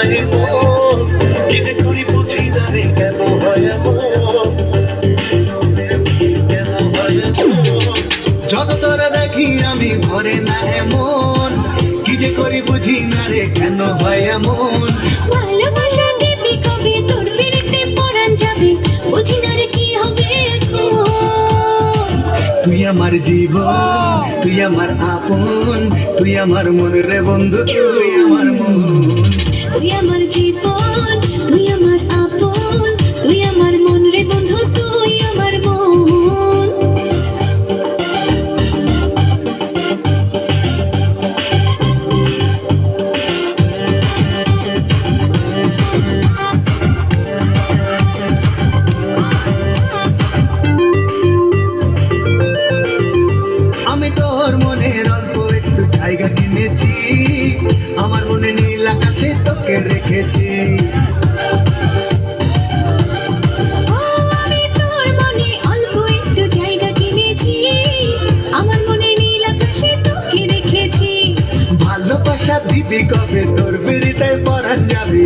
যায় মন। কি যে করি বুঝি না রে কেন হয় এমন? কেন হয় এমন? যত তোরা দেখি আমি ভরে না এমন। কি যে করি বুঝি না রে কেন হয় এমন? ভালোবাসা দেবী কবে তোর পিড়িতে পরাণ যাবে। বুঝি না রে কি হবে তুই আমার জীবন তুই আমার আপন তুই আমার মন রে বন্ধু তুই জায়গা আমার মনে নীল আকাশে তোকে রেখেছি। ও আমি তোর মনে অল্প একটু জায়গা আমার মনে নীল আকাশে তোকে রেখেছি। ভালোবাসা দিবি কবে? তোর বেরিতে পরান যাবে।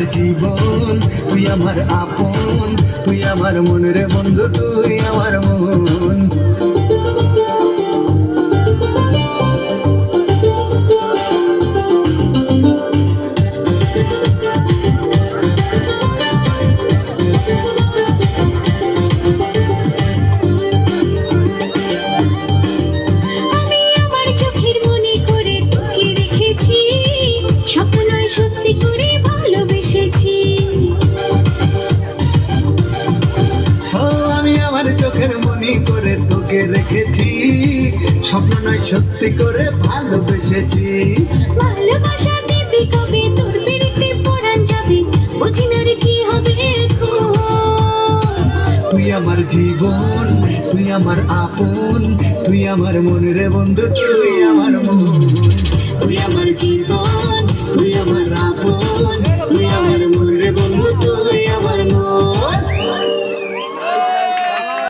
আমার জীবন তুই আমার আপন তুই আমার মন রে বন্ধু তুই আমার মন। আমি স্বপ্ন নয় সত্যি করে ভালোবেসেছি। ভালোবাসা দিবি কবে তোর পিড়িতে পড়ান যাবে? বুঝি না রে কি হবে তুই আমার জীবন তুই আমার আপন তুই আমার মন রে বন্ধু তুই আমার মন।